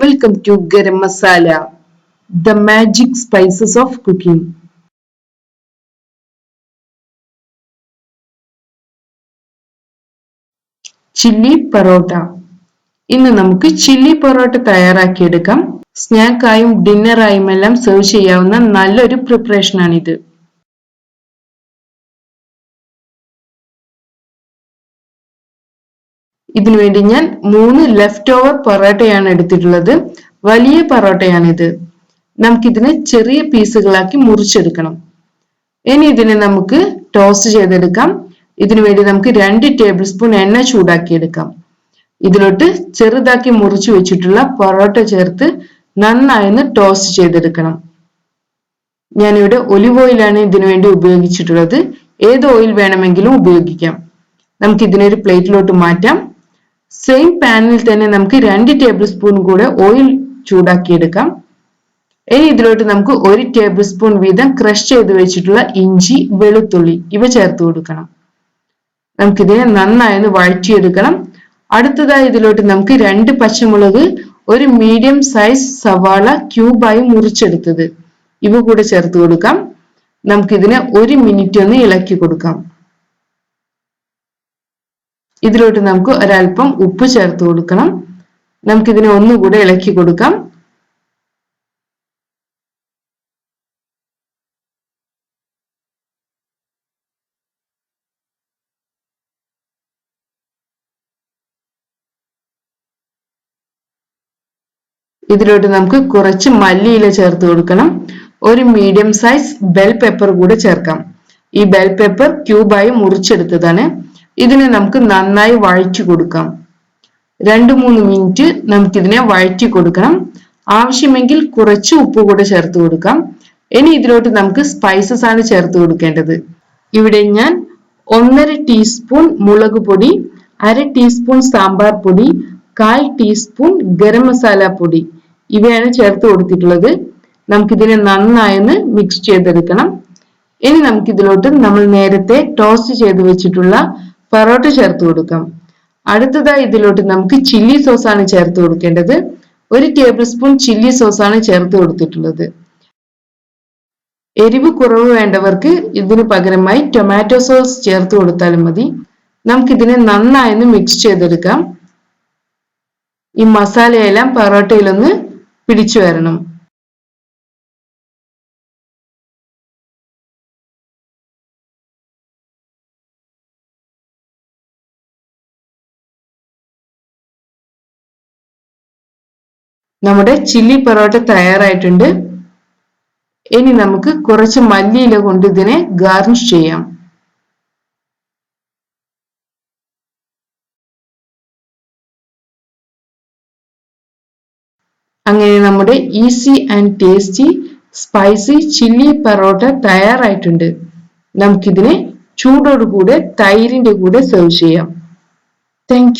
Welcome to garam masala the magic spices of cooking chilli parotta ഇന്ന് നമുക്ക് chilli parotta തയ്യാറാക്കിയെടുക്കാം. സ്നാക്കായും ഡിന്നറായും എല്ലാം സെർവ് ചെയ്യാവുന്ന നല്ലൊരു പ്രിപ്പറേഷനാണിത് ഇതിനു വേണ്ടി ഞാൻ മൂന്ന് ലെഫ്റ്റ് ഓവർ പൊറോട്ടയാണ് എടുത്തിട്ടുള്ളത്. വലിയ പൊറോട്ടയാണിത്. നമുക്കിതിനെ ചെറിയ പീസുകളാക്കി മുറിച്ചെടുക്കണം. ഇനി ഇതിനെ നമുക്ക് ടോസ്റ്റ് ചെയ്തെടുക്കാം. ഇതിനു വേണ്ടി നമുക്ക് രണ്ട് ടേബിൾ സ്പൂൺ എണ്ണ ചൂടാക്കിയെടുക്കാം. ഇതിലോട്ട് ചെറുതാക്കി മുറിച്ചു വെച്ചിട്ടുള്ള പൊറോട്ട ചേർത്ത് നന്നായി ടോസ്റ്റ് ചെയ്തെടുക്കണം. ഞാനിവിടെ ഒലിവ് ഓയിലാണ് ഇതിനു വേണ്ടി ഉപയോഗിച്ചിട്ടുള്ളത്. ഏത് ഓയിൽ വേണമെങ്കിലും ഉപയോഗിക്കാം. നമുക്ക് ഇതിനൊരു പ്ലേറ്റിലോട്ട് മാറ്റാം. സെയിം പാനിൽ തന്നെ നമുക്ക് രണ്ട് ടേബിൾ സ്പൂൺ കൂടെ ഓയിൽ ചൂടാക്കിയെടുക്കാം. ഇനി ഇതിലോട്ട് നമുക്ക് ഒരു ടേബിൾ സ്പൂൺ വീതം ക്രഷ് ചെയ്ത് വെച്ചിട്ടുള്ള ഇഞ്ചി വെളുത്തുള്ളി ഇവ ചേർത്ത് കൊടുക്കണം. നമുക്കിതിനെ നന്നായി ഒന്ന് വഴറ്റിയെടുക്കണം. അടുത്തതായി ഇതിലോട്ട് നമുക്ക് രണ്ട് പച്ചമുളക് ഒരു മീഡിയം സൈസ് സവാള ക്യൂബായി മുറിച്ചെടുത്തത്. ഇവ കൂടെ ചേർത്ത് കൊടുക്കാം. നമുക്കിതിനെ ഒരു മിനിറ്റ് ഒന്ന് ഇളക്കി കൊടുക്കാം. ഇതിലോട്ട് നമുക്ക് ഒരല്പം ഉപ്പ് ചേർത്ത് കൊടുക്കണം. നമുക്കിതിനെ ഒന്നുകൂടെ ഇളക്കി കൊടുക്കാം. ഇതിലോട്ട് നമുക്ക് കുറച്ച് മല്ലിയില ചേർത്ത് കൊടുക്കണം. ഒരു മീഡിയം സൈസ് ബെൽ പേപ്പർ കൂടെ ചേർക്കാം. ഈ ബെൽ പേപ്പർ ക്യൂബായി മുറിച്ചെടുത്തതാണ്. ഇതിനെ നമുക്ക് നന്നായി വഴറ്റി കൊടുക്കാം. രണ്ട് മൂന്ന് മിനിറ്റ് നമുക്കിതിനെ വഴറ്റി കൊടുക്കണം. ആവശ്യമെങ്കിൽ കുറച്ച് ഉപ്പ് കൂടെ ചേർത്ത് കൊടുക്കാം. ഇനി ഇതിലോട്ട് നമുക്ക് സ്പൈസസ് ആണ് ചേർത്ത് കൊടുക്കേണ്ടത്. ഇവിടെ ഞാൻ ഒന്നര ടീസ്പൂൺ മുളക് പൊടി അര ടീസ്പൂൺ സാമ്പാർ പൊടി കാൽ ടീസ്പൂൺ ഗരം മസാല പൊടി ഇവയാണ് ചേർത്ത് കൊടുത്തിട്ടുള്ളത്. നമുക്കിതിനെ നന്നായൊന്ന് മിക്സ് ചെയ്തെടുക്കണം. ഇനി നമുക്കിതിലോട്ട് നമ്മൾ നേരത്തെ ടോസ്റ്റ് ചെയ്ത് വെച്ചിട്ടുള്ള പൊറോട്ട ചേർത്ത് കൊടുക്കാം. അടുത്തതായി ഇതിലോട്ട് നമുക്ക് ചില്ലി സോസ് ആണ് ചേർത്ത് കൊടുക്കേണ്ടത്. ഒരു ടേബിൾ സ്പൂൺ ചില്ലി സോസ് ആണ് ചേർത്ത് കൊടുത്തിട്ടുള്ളത്. എരിവ് കുറവ് വേണ്ടവർക്ക് ഇതിന് പകരമായി ടൊമാറ്റോ സോസ് ചേർത്ത് കൊടുത്താലും മതി. നമുക്കിതിനെ നന്നായി മിക്സ് ചെയ്തെടുക്കാം. ഈ മസാലയെല്ലാം പൊറോട്ടയിലൊന്ന് പിടിച്ചു വരണം. നമ്മുടെ ചില്ലി പൊറോട്ട തയ്യാറായിട്ടുണ്ട്. ഇനി നമുക്ക് കുറച്ച് മല്ലിയില കൊണ്ട് ഇതിനെ ഗാർണിഷ് ചെയ്യാം. അങ്ങനെ നമ്മുടെ easy and tasty spicy chilli parotta തയ്യാറായിട്ടുണ്ട്. നമുക്കിതിനെ ചൂടോടുകൂടെ തൈരിന്റെ കൂടെ സെർവ് ചെയ്യാം. താങ്ക്